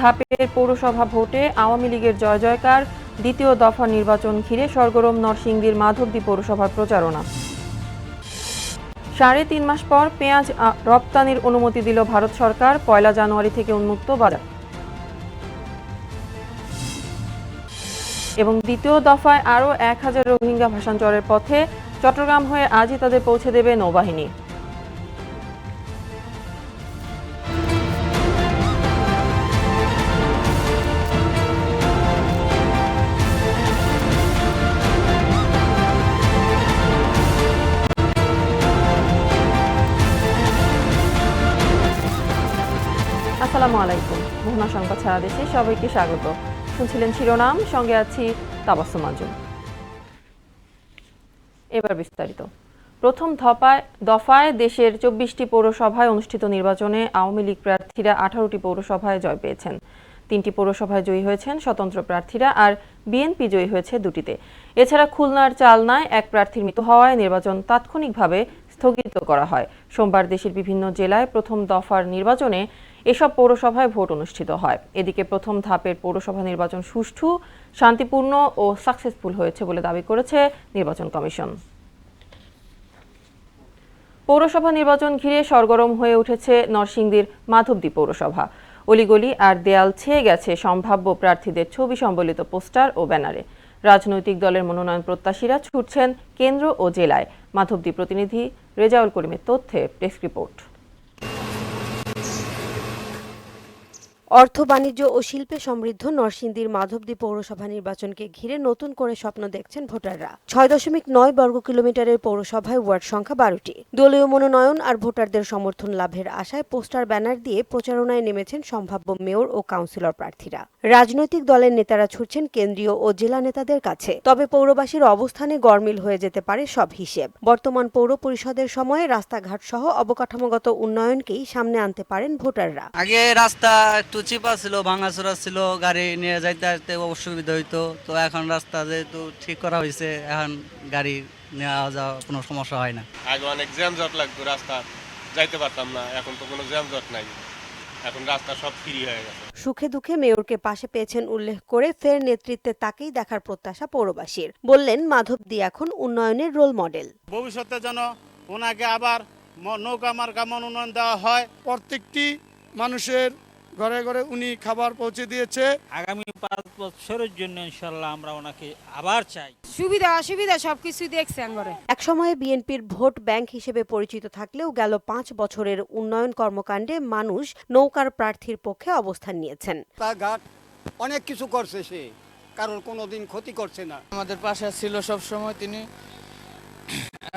ধাপের পৌরসভা ভোটে আওয়ামী লীগের জয় জয়কার, দ্বিতীয় দফা নির্বাচন ঘিরে সরগরম নরসিংদীর মাধবদী পৌরসভার প্রচারণা। সাড়ে তিন মাস পর পেঁয়াজ রপ্তানির অনুমতি দিল ভারত সরকার, পয়লা জানুয়ারি থেকে উন্মুক্ত বাজার। এবং দ্বিতীয় দফায় আরও এক হাজার রোহিঙ্গা ভাষান্তরের পথে চট্টগ্রাম হয়ে আজই তাদের পৌঁছে দেবে নৌবাহিনী। আসসালামু আলাইকুম। মোহনা সংবাদ সারা দেশে সবাইকে স্বাগত। শুনছিলেন শিরোনাম, সঙ্গে আছি তাবাসুম আজম এবার বিস্তারিত। প্রথম ধপায় দফায় দেশের চব্বিশটি পৌরসভায় অনুষ্ঠিত নির্বাচনে আওয়ামী লীগ প্রার্থীরা আঠারোটি পৌরসভায় জয় পেয়েছেন। তিনটি পৌরসভায় জয়ী হয়েছেন স্বতন্ত্র প্রার্থীরা আর বিএনপি জয়ী হয়েছে দুটিতে। এছাড়া খুলনার চালনায় এক প্রার্থীর মৃত্যু হওয়ায় নির্বাচন তাৎক্ষণিকভাবে স্থগিত করা হয়। সোমবার দেশের বিভিন্ন জেলায় প্রথম দফার নির্বাচনে এসব পৌরসভায় ভোট অনুষ্ঠিত হয়। এদিকে প্রথম ধাপের পৌরসভা নির্বাচন সুষ্ঠু, শান্তিপূর্ণ ও সাকসেসফুল হয়েছে বলে দাবি করেছে নির্বাচন কমিশন। পৌরসভা নির্বাচন ঘিরে সরগরম হয়ে উঠেছে নরসিংদীর মাধবদী পৌরসভা। অলিগলি আর দেয়াল ছেয়ে গেছে সম্ভাব্য প্রার্থীদের ছবি সম্বলিত পোস্টার ও ব্যানারে। রাজনৈতিক দলের মনোনয়ন প্রত্যাশীরা ছুটছেন কেন্দ্র ও জেলায়। মাধবদী প্রতিনিধি রেজাউল করিমের তথ্যে প্রেস রিপোর্ট। অর্থ, বাণিজ্য ও শিল্পে সমৃদ্ধ নরসিংদীর মাধবদী পৌরসভা নির্বাচনকে ঘিরে নতুন করে স্বপ্ন দেখছেন ভোটাররা। ছয় দশমিক নয় বর্গ কিলোমিটারের পৌরসভায় ওয়ার্ড সংখ্যা বারোটি। দলীয় মনোনয়ন আর ভোটারদের সমর্থন লাভের আশায় পোস্টার, ব্যানার দিয়ে প্রচারণায় নেমেছেন সম্ভাব্য মেয়র ও কাউন্সিলর প্রার্থীরা। রাজনৈতিক দলের নেতারা ছুটছেন কেন্দ্রীয় ও জেলা নেতাদের কাছে। তবে পৌরবাসীর অবস্থানে গরমিল হয়ে যেতে পারে সব হিসেব। বর্তমান পৌর পরিষদের সময়ে রাস্তাঘাট সহ অবকাঠামোগত উন্নয়নকেই সামনে আনতে পারেন ভোটাররা। আগে রাস্তা চিপা ছিল ভাঙাচোরা ছিল গাড়ি নিয়ে যাইতে আসতে অসুবিধা হইতো। তো এখন রাস্তা যেহেতু ঠিক করা হয়েছে এখন গাড়ি নেওয়া যাওয়া কোনো সমস্যা হয় না। আগে অনেক জ্যাম জট লাগতো রাস্তা যাইতে পারতাম না এখন তো কোনো জ্যাম জট নাই। এখন রাস্তা সব ফ্রি হয়ে গেছে। সুখে দুঃখে মেয়রকে পাশে পেয়েছেন উল্লেখ করে ফের নেতৃত্বে তাকেই দেখার প্রত্যাশা পৌরবাসীর। বললেন মাধবদী এখন উন্নয়নের রোল মডেল ভবিষ্যতে যেন ওনাকে আবার নৌকা মার্কা মনোনয়ন দেওয়া হয় প্রত্যেকটি মানুষের ঘরে ঘরে উনি খাবার পৌঁছে দিয়েছে। আগামী পাঁচ বছরের জন্য ইনশাল্লাহ আমরা ওনাকে আবার চাই। সুবিধা অসুবিধা সবকিছু দেখছে এক একসময়ে বিএনপির ভোট ব্যাংক হিসেবে পরিচিত থাকলেও গেল পাঁচ বছরের উন্নয়ন কর্মকাণ্ডে মানুষ নৌকার প্রার্থীর পক্ষে অবস্থান নিয়েছেন। রাস্তাঘাট অনেক কিছু করছে সে কারোর কোনো দিন ক্ষতি করছে না। আমাদের পাশে ছিল সব সময় তিনি।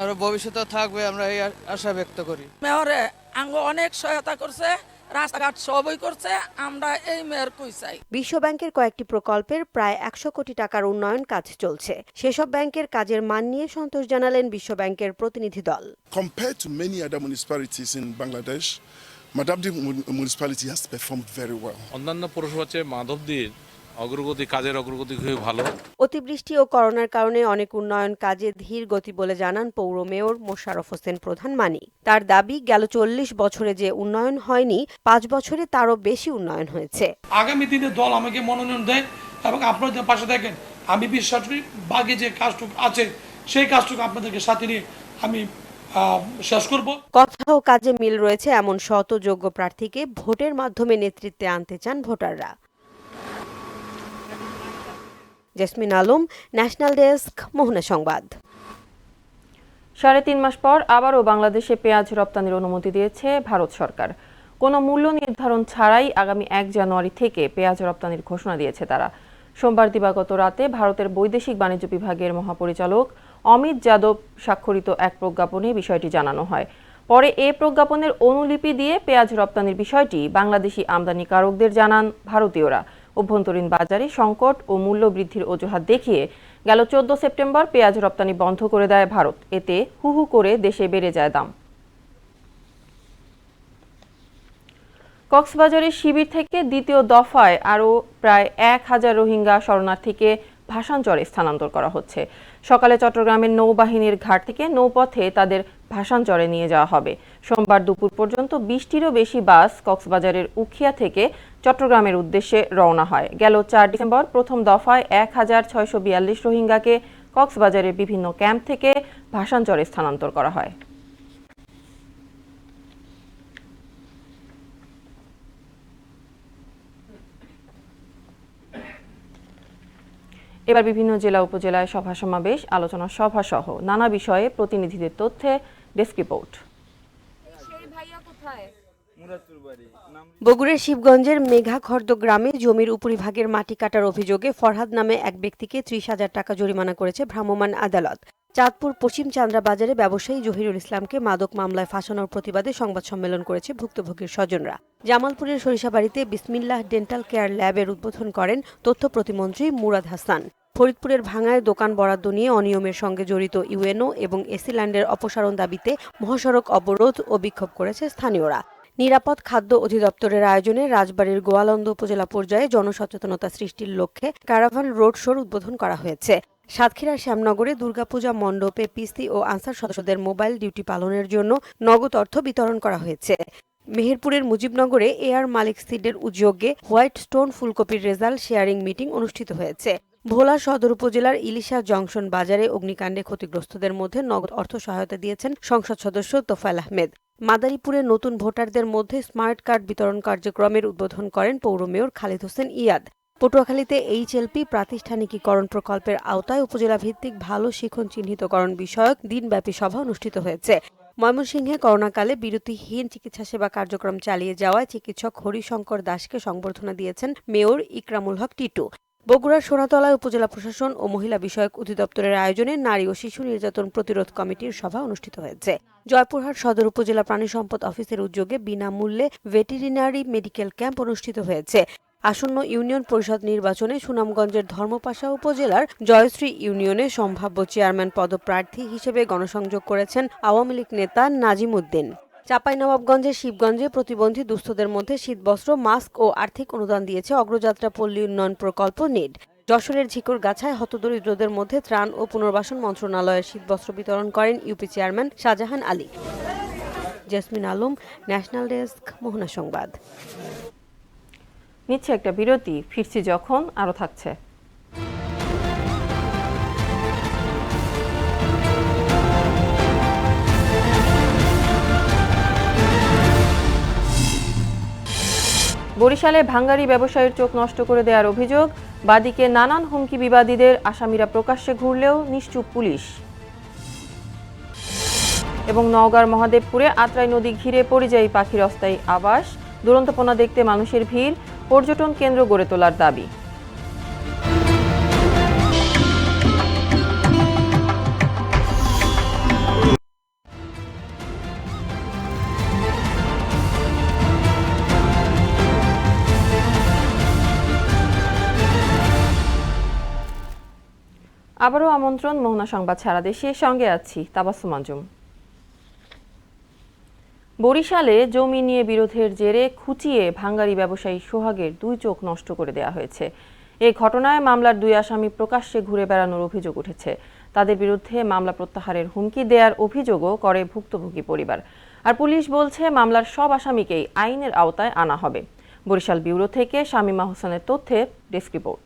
আর ভবিষ্যতে থাকবে আমরা এই আশা ব্যক্ত করি। মেয়রে আঙ্গ অনেক সহায়তা করছে। রাস্তাঘাট সবই করছে আমরা এই মেয়র কই চাই? বিশ্বব্যাংকের কয়েকটি প্রকল্পের প্রায় একশো কোটি টাকার উন্নয়ন কাজ চলছে। সেসব ব্যাংকের কাজের মান নিয়ে সন্তোষ জানালেন বিশ্বব্যাংকের প্রতিনিধি দল। Compared to many other municipalities in Bangladesh, Madabdi mun- municipality has performed very well. অন্যান্য পৌরসভা চেয়ে মাধবদীর অগ্রগতি কাজের অগ্রগতি খুবই ভালো। অতিবৃষ্টি ও করোনার কারণে অনেক উন্নয়ন কাজে ধীর গতি বলে জানান পৌর মেয়র মোশাররফ হোসেন প্রধান মানি তার দাবি গেল চল্লিশ বছরে যে উন্নয়ন হয়নি পাঁচ বছরে তারও বেশি উন্নয়ন হয়েছে। আগামী দিনে দল আমাকে মনোনয়ন দেয় এবং আপনাদের পাশে দেখেন আমি বিশ্বাস করি বাকি যে কাজটুকু আছে সেই কাজটুকু আপনাদেরকে সাথে নিয়ে আমি শেষ করব। কথা ও কাজে মিল রয়েছে এমন শত যোগ্য প্রার্থীকে ভোটের মাধ্যমে নেতৃত্বে আনতে চান ভোটাররা। জেসমিন আলম, ন্যাশনাল ডেস্ক, মোহনা সংবাদ। সাড়ে তিন মাস পর আবারও বাংলাদেশে পেঁয়াজ রপ্তানির অনুমতি দিয়েছে ভারত সরকার। কোনো মূল্য নির্ধারণ ছাড়াই আগামী এক জানুয়ারি থেকে পেঁয়াজ রপ্তানির ঘোষণা দিয়েছে তারা। সোমবার দিবাগত রাতে ভারতের বৈদেশিক বাণিজ্য বিভাগের মহাপরিচালক অমিত যাদব স্বাক্ষরিত এক প্রজ্ঞাপনে বিষয়টি জানানো হয়। পরে এ প্রজ্ঞাপনের অনুলিপি দিয়ে পেঁয়াজ রপ্তানির বিষয়টি বাংলাদেশি আমদানিকারকদের জানান ভারতীয়রা। অভ্যন্তরীণ বাজারে সংকট ও মূল্য বৃদ্ধির অজুহাত দেখিয়ে গেল চোদ্দ সেপ্টেম্বর পেঁয়াজ রপ্তানি বন্ধ করে দেয় ভারত। এতে হু হু করে দেশে বেড়ে যায় দাম। কক্সবাজারের শিবির থেকে দ্বিতীয় দফায় আরও প্রায় এক হাজার রোহিঙ্গা শরণার্থীকে ভাষাঞ্চরে স্থানান্তর করা হচ্ছে। সকালে চট্টগ্রামের নৌবাহিনীর ঘাট থেকে নৌপথে তাদের ভাষাঞ্চরে নিয়ে যাওয়া হবে। সোমবার দুপুর পর্যন্ত বিশটিরও বেশি বাস কক্সবাজারের উখিয়া থেকে চট্টগ্রামের উদ্দেশ্যে রওনা হয়। গেল চার ডিসেম্বর প্রথম দফায় এক হাজার ছয়শো বিয়াল্লিশ রোহিঙ্গাকে কক্সবাজারের বিভিন্ন ক্যাম্প থেকে ভাষাঞ্চরে স্থানান্তর করা হয়। এবার বিভিন্ন জেলা উপজেলায় সভা সমাবেশ আলোচনা সভা সহ নানা বিষয়ে প্রতিনিধিদের তথ্যে ডেস্ক রিপোর্ট। বগুড়ার শিবগঞ্জের মেঘাখর্দ গ্রামে জমির উপরিভাগের মাটি কাটার অভিযোগে ফরহাদ নামে এক ব্যক্তিকে ত্রিশ হাজার টাকা জরিমানা করেছে ভ্রাম্যমাণ আদালত। চাঁদপুর পশ্চিম চান্দ্রা বাজারে ব্যবসায়ী জহিরুল ইসলামকে মাদক মামলায় ফাঁসানোর প্রতিবাদে সংবাদ সম্মেলন করেছে ভুক্তভোগীর স্বজনরা। জামালপুরের সরিষাবাড়িতে বিসমিল্লাহ ডেন্টাল কেয়ার ল্যাবের উদ্বোধন করেন তথ্য প্রতিমন্ত্রী মুরাদ হাসান। ফরিদপুরের ভাঙায় দোকান বরাদ্দ নিয়ে অনিয়মের সঙ্গে জড়িত ইউএনও এবং এসিল্যান্ডের অপসারণ দাবিতে মহাসড়ক অবরোধ ও বিক্ষোভ করেছে স্থানীয়রা। নিরাপদ খাদ্য অধিদপ্তরের আয়োজনে রাজবাড়ীর গোয়ালন্দ উপজেলা পর্যায়ে জনসচেতনতা সৃষ্টির লক্ষ্যে ক্যারাভান রোড শোর উদ্বোধন করা হয়েছে। সাতক্ষীরার শ্যামনগরে দুর্গাপূজা মণ্ডপে পিসি ও আনসার সদস্যদের মোবাইল ডিউটি পালনের জন্য নগদ অর্থ বিতরণ করা হয়েছে। মেহেরপুরের মুজিবনগরে এয়ার মালিক সিডের উদ্যোগে হোয়াইট স্টোন ফুলকপির রেজাল্ট শেয়ারিং মিটিং অনুষ্ঠিত হয়েছে। ভোলা সদর উপজেলার ইলিশা জংশন বাজারে অগ্নিকাণ্ডে ক্ষতিগ্রস্তদের মধ্যে নগদ অর্থ সহায়তা দিয়েছেন সংসদ সদস্য তোফায়েল আহমেদ। মাদারীপুরে নতুন ভোটারদের মধ্যে স্মার্ট কার্ড বিতরণ কার্যক্রমের উদ্বোধন করেন পৌর মেয়র খালিদ হোসেন ইয়াদ। পটুয়াখালীতে এইচএলপি প্রাতিষ্ঠানিকীকরণ প্রকল্পের আওতায় উপজেলা ভিত্তিক ভালো শিখন চিহ্নিতকরণ বিষয়ক দিনব্যাপী সভা অনুষ্ঠিত হয়েছে। ময়মনসিংহে করোনাকালে বিরতিহীন চিকিৎসা সেবা কার্যক্রম চালিয়ে যাওয়ায় চিকিৎসক হরিশঙ্কর দাসকে সংবর্ধনা দিয়েছেন মেয়র ইকরামুল হক টিটু। বগুড়ার সোনাতলায় উপজেলা প্রশাসন ও মহিলা বিষয়ক অধিদপ্তরের আয়োজনে নারী ও শিশু নির্যাতন প্রতিরোধ কমিটির সভা অনুষ্ঠিত হয়েছে। জয়পুরহাট সদর উপজেলা প্রাণী সম্পদ অফিসের উদ্যোগে বিনামূল্যে ভেটেরিনারি মেডিকেল ক্যাম্প অনুষ্ঠিত হয়েছে। আসন্ন ইউনিয়ন পরিষদ নির্বাচনে সুনামগঞ্জের ধর্মপাশা উপজেলার জয়শ্রী ইউনিয়নে সম্ভাব্য চেয়ারম্যান পদপ্রার্থী হিসেবে গণসংযোগ করেছেন আওয়ামী লীগ নেতা নাজিম উদ্দিন। চাঁপাইনবাবগঞ্জের শিবগঞ্জে প্রতিবন্ধী দুস্থদের মধ্যে শীতবস্ত্র, মাস্ক ও আর্থিক অনুদান দিয়েছে অগ্রযাত্রা পল্লী উন্নয়ন প্রকল্প নিড। যশোরের ঝিকর গাছায় হতদরিদ্রদের মধ্যে ত্রাণ ও পুনর্বাসন মন্ত্রণালয়ের শীতবস্ত্র বিতরণ করেন UP chairman Shahjahan Ali. Jasmin Alam, national desk, Mohona সংবাদ। নিচ্ছে একটা বিরতি, ফিরছি যখন আরও থাকছে। বরিশালে ভাঙ্গারি ব্যবসায়ীর চোখ নষ্ট করে দেওয়ার অভিযোগ, বাদীকে নানান হুমকি বিবাদীদের আসামিরা প্রকাশ্যে ঘুরলেও নিশ্চুপ পুলিশ। এবং নওগাঁর মহাদেবপুরে আত্রাই নদী ঘিরে পরিযায়ী পাখির অস্থায়ী আবাস, দুরন্তপনা দেখতে মানুষের ভিড় পর্যটন কেন্দ্র গড়ে তোলার দাবি। আবারও আমন্ত্রণ, মোহনা সংবাদ সারা দেশে। সঙ্গে আছি তাবাসুম আঞ্জুম। বরিশালে জমি নিয়ে বিরোধের জেরে খুঁচিয়ে ভাঙ্গারি ব্যবসায়ী সোহাগের দুই চোখ নষ্ট করে দেয়া হয়েছে। এ ঘটনায় মামলার দুই আসামি প্রকাশ্যে ঘুরে বেড়ানোর অভিযোগ উঠেছে। তাদের বিরুদ্ধে মামলা প্রত্যাহারের হুমকি দেওয়ার অভিযোগও করে ভুক্তভোগী পরিবার। আর পুলিশ বলছে, মামলার সব আসামিকেই আইনের আওতায় আনা হবে। বরিশাল ব্যুরো থেকে শামীমা হোসেনের তথ্যে ডেস্ক রিপোর্ট।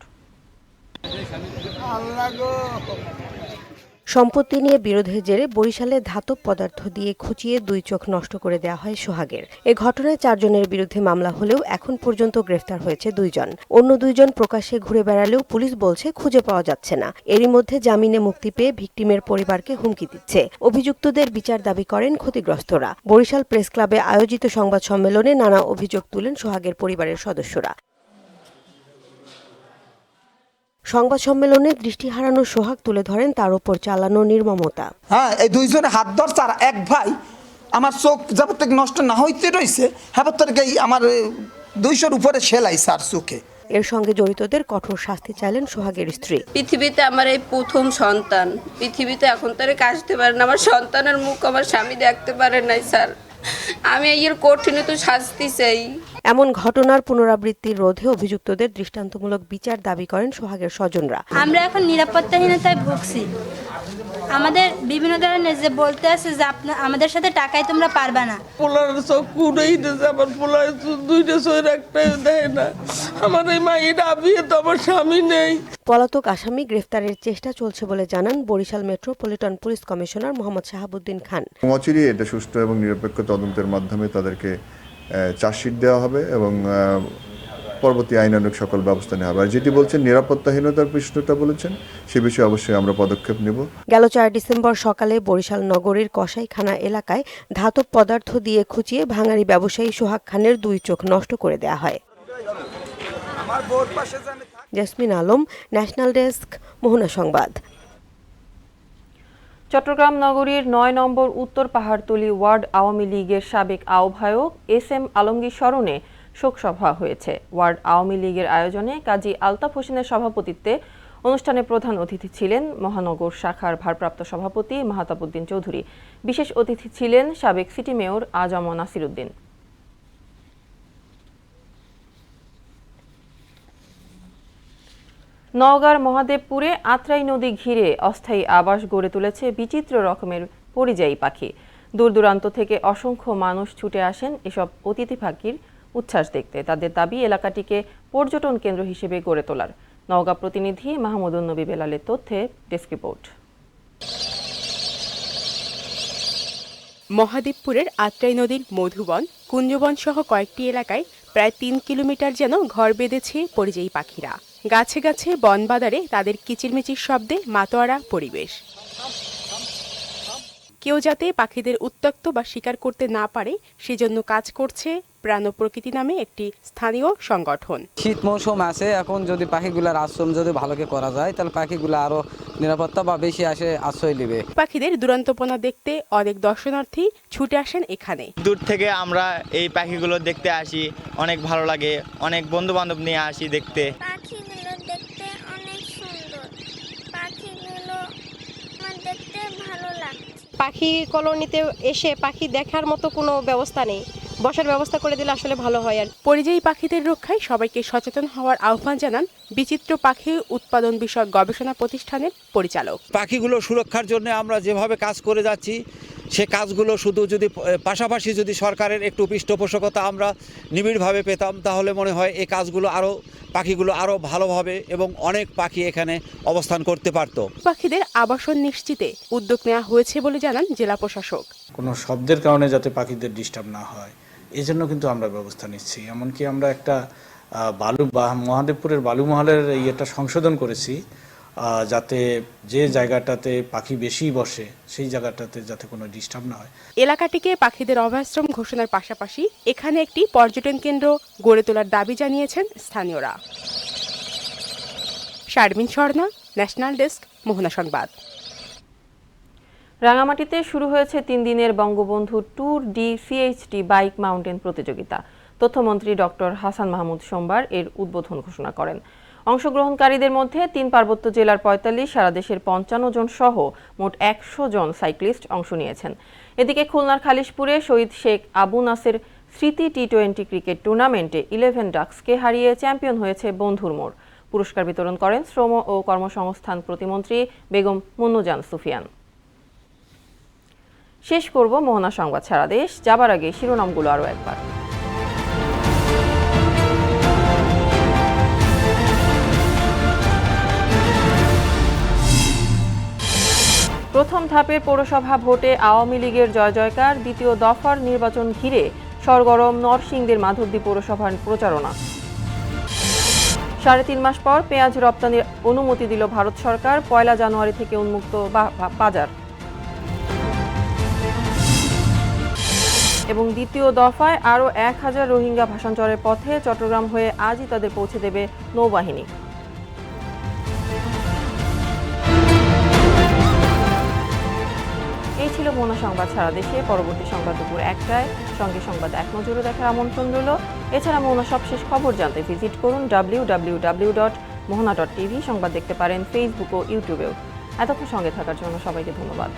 সম্পত্তি নিয়ে বিরোধের জেরে বরিশালে ধাতব পদার্থ দিয়ে খুঁচিয়ে দুই চোখ নষ্ট করে দেওয়া হয় সোহাগের। এ ঘটনায় চারজনের বিরুদ্ধে মামলা হলেও এখন পর্যন্ত গ্রেফতার হয়েছে দুইজন। অন্য দুইজন প্রকাশ্যে ঘুরে বেড়ালেও পুলিশ বলছে খুঁজে পাওয়া যাচ্ছে না। এরই মধ্যে জামিনে মুক্তি পেয়ে ভিকটিমের পরিবারকে হুমকি দিচ্ছে। অভিযুক্তদের বিচার দাবি করেন ক্ষতিগ্রস্তরা। বরিশাল প্রেস ক্লাবে আয়োজিত সংবাদ সম্মেলনে নানা অভিযোগ তুলেন সোহাগের পরিবারের সদস্যরা। সংবাদ সম্মেলনে দৃষ্টি হারানো সোহাগ তুলে ধরেন তার ওপর চালানো নির্মমতা। হ্যাঁ এই দুইজনে হাত ধরছে আর এক ভাই আমার চোখ যাবত থেকে নষ্ট না হইতে রয়েছে হ্যাঁ থেকে আমার দুইশোর উপরে সেলাই স্যার চোখে। এর সঙ্গে জড়িতদের কঠোর শাস্তি চাইলেন সোহাগের স্ত্রী। পৃথিবীতে আমার এই প্রথম সন্তান। পৃথিবীতে এখন তারে কাশতে পারে না। আমার সন্তানের মুখ আমার স্বামী দেখতে পারে নাই স্যার। আমি এর কঠিনত শাস্তি চাই। এমন ঘটনার পুনরাবৃত্তির রোধে অভিযুক্তদের দৃষ্টান্তমূলক বিচার দাবি করেন সোহাগের স্বজনরা। আমরা এখন নিরাপত্তাহীনতায় ভুগছি। আমাদের বিভিন্ন ধরনের যে বলতে আছে যে আপনার আমাদের সাথে টাকায় তোমরা পারবে না। পোলার সব কুড়েই দিয়েছে আমার পোলার দুইটা শরীর একটাই দেয় না। আমার এই মা এটা বিয়ে তো আমার স্বামী নেই। পলাতক আসামি গ্রেফতারের চেষ্টা চলছে বলে জানান Barishal metropolitan police commissioner Mohammad Shahabuddin Khan. অচিরেই এটা সুষ্ঠু এবং নিরপেক্ষ তদন্তের মাধ্যমে তাদেরকে চার্জশিট দেওয়া হবে এবং পরবর্তী আইনানুগ সকল ব্যবস্থা নেওয়া হবে। আর যেটি বলছেন নিরাপত্তাহীনতার প্রশ্নটা বলেছেন সে বিষয়ে অবশ্যই আমরা পদক্ষেপ নেব। গেল চার ডিসেম্বর সকালে বরিশাল নগরীর কসাইখানা এলাকায় ধাতব পদার্থ দিয়ে খুঁচিয়ে ভাঙারি ব্যবসায়ী সোহাগ খানের দুই চোখ নষ্ট করে দেয়া হয়। জেসমিন আলম ন্যাশনাল ডেস্ক মোহনা সংবাদ। চট্টগ্রাম নগরীর নয় নম্বর উত্তর পাহাড়তলি ওয়ার্ড আওয়ামী লীগের সাবেক আহ্বায়ক এস এম আলমগীর স্মরণে শোকসভা হয়েছে। ওয়ার্ড আওয়ামী লীগের আয়োজনে কাজী আলতাফ হোসেনের সভাপতিত্বে অনুষ্ঠানে প্রধান অতিথি ছিলেন মহানগর শাখার ভারপ্রাপ্ত সভাপতি মাহতাবুদ্দিন চৌধুরী। বিশেষ অতিথি ছিলেন সাবেক সিটি মেয়র আজম নাসির নওগাঁর মহাদেবপুরে আত্রাই নদী ঘিরে অস্থায়ী আবাস গড়ে তুলেছে বিচিত্র রকমের পরিযায়ী পাখি। দূর দূরান্ত থেকে অসংখ্য মানুষ ছুটে আসেন এসব অতিথি পাখির উচ্ছ্বাস দেখতে। তাদের দাবি, এলাকাটিকে পর্যটন কেন্দ্র হিসেবে গড়ে তোলার। নওগাঁ প্রতিনিধি মাহমুদুন নবী বেলালের তথ্যে ডেস্ক রিপোর্ট। মহাদেবপুরের আত্রাই নদীর মধুবন, কুঞ্জবন সহ কয়েকটি এলাকায় প্রায় তিন কিলোমিটার যেন ঘর বেঁধেছে পরিযায়ী পাখিরা। গাছে গাছে বনবাদারে তাদের কিচিরমিচির শব্দে মাতোয়ারা পরিবেশ। কেউ যাতে পাখিদের উত্ত্যক্ত বা শিকার করতে না পারে সেজন্য কাজ করছে প্রাণ প্রকৃতি নামে একটি স্থানীয় সংগঠন। শীত মৌসুম আছে এখন যদি পাখিগুলার আশ্রম যদি ভালোকে করা যায় তাহলে পাখিগুলো আরও নিরাপত্তা বা বেশি আসে আশ্রয় নেবে। পাখিদের দুরন্তপনা দেখতে অনেক দর্শনার্থী ছুটে আসেন এখানে। দূর থেকে আমরা এই পাখিগুলো দেখতে আসি অনেক ভালো লাগে অনেক বন্ধু বান্ধব নিয়ে আসি দেখতে পাখিগুলো দেখতে অনেক সুন্দর পাখিগুলো আমার দেখতে ভালো লাগছে পাখি কলোনিতে এসে পাখি দেখার মতো কোনো ব্যবস্থা নেই। বসার ব্যবস্থা করে দিলে আসলে ভালো হয় আর পরিযায়ী পাখিদের রক্ষায় সবাইকে সচেতন হওয়ার আহ্বান জানান বিচিত্র পাখি উৎপাদন বিষয়ক গবেষণা প্রতিষ্ঠানের পরিচালক। পাখিগুলো সুরক্ষার জন্য আমরা যেভাবে কাজ করে যাচ্ছি সে কাজগুলো শুধু যদি পাশাপাশি যদি সরকারের একটু পৃষ্ঠপোষকতা আমরা নিবিড়ভাবে পেতাম তাহলে মনে হয় এই কাজগুলো আরও পাখিগুলো আরও ভালোভাবে এবং অনেক পাখি এখানে অবস্থান করতে পারতো। পাখিদের আবাসন নিশ্চিতে উদ্যোগ নেওয়া হয়েছে বলে জানান জেলা প্রশাসক। কোনো শব্দের কারণে যাতে পাখিদের ডিস্টার্ব না হয় এই জন্য কিন্তু আমরা ব্যবস্থা নিচ্ছি। এমনকি আমরা একটা বালু বা মহাদেবপুরের বালুমহলের ইয়েটা সংশোধন করেছি যাতে যে জায়গাটাতে পাখি বেশি বসে সেই জায়গাটাতে যাতে কোনো ডিস্টার্ব না হয়। এলাকাটিকে পাখিদের অভয়াশ্রম ঘোষণার পাশাপাশি এখানে একটি পর্যটন কেন্দ্র গড়ে তোলার দাবি জানিয়েছেন স্থানীয়রা। শারমিন শর্মা ন্যাশনাল ডেস্ক মোহনা সংবাদ। রাঙামাটিতে শুরু হয়েছে তিন দিনের Bangabandhu tour de CHD bike mountain প্রতিযোগিতা। তথ্যমন্ত্রী ডক্টর হাসান মাহমুদ সোমবার এর উদ্বোধন ঘোষণা করেন। অংশগ্রহণকারীদের মধ্যে তিন পার্বত্য জেলার পঁয়তাল্লিশ, সারা দেশের পঞ্চান্ন জন সহ মোট একশো জন সাইক্লিস্ট অংশ নিয়েছেন। এদিকে খুলনার খালিশপুরে শহীদ শেখ আবু নাসের স্মৃতি টি টোয়েন্টি ক্রিকেট টুর্নামেন্টে ইলেভেন ডাক্সকে হারিয়ে চ্যাম্পিয়ন হয়েছে বন্ধুর মোড়। পুরস্কার বিতরণ করেন শ্রম ও কর্মসংস্থান প্রতিমন্ত্রী বেগম মুন্নুজান সুফিয়ান। শেষ করব মোহনা সংবাদ সারা দেশ, যাবার আগে শিরোনামগুলো আরও একবার। প্রথম ধাপের পৌরসভা ভোটে আওয়ামী লীগের জয় জয়কার, দ্বিতীয় দফার নির্বাচন ঘিরে সরগরম নরসিংদীর মাধবদী পৌরসভার প্রচারণা। সাড়ে তিন মাস পর পেঁয়াজ রপ্তানির অনুমতি দিল ভারত সরকার, পয়লা জানুয়ারি থেকে উন্মুক্ত বাজার। এবং দ্বিতীয় দফায় আরও এক হাজার রোহিঙ্গা ভাষান্তরের পথে চট্টগ্রাম হয়ে আজই তাদের পৌঁছে দেবে নৌবাহিনী। ছিল মোনা সংবাদ সারা দেশে। পরবর্তী সংবাদ দুপুর একটায়। সঙ্গে সংবাদ এক নজরে দেখার আমন্ত্রণ রইল। এছাড়া মোনা সবশেষ খবর জানতে ভিজিট করুন W W W dot Mohona dot TV সংবাদ দেখতে পারেন ফেসবুক ও ইউটিউবেও এতক্ষণ সঙ্গে থাকার জন্য সবাইকে ধন্যবাদ।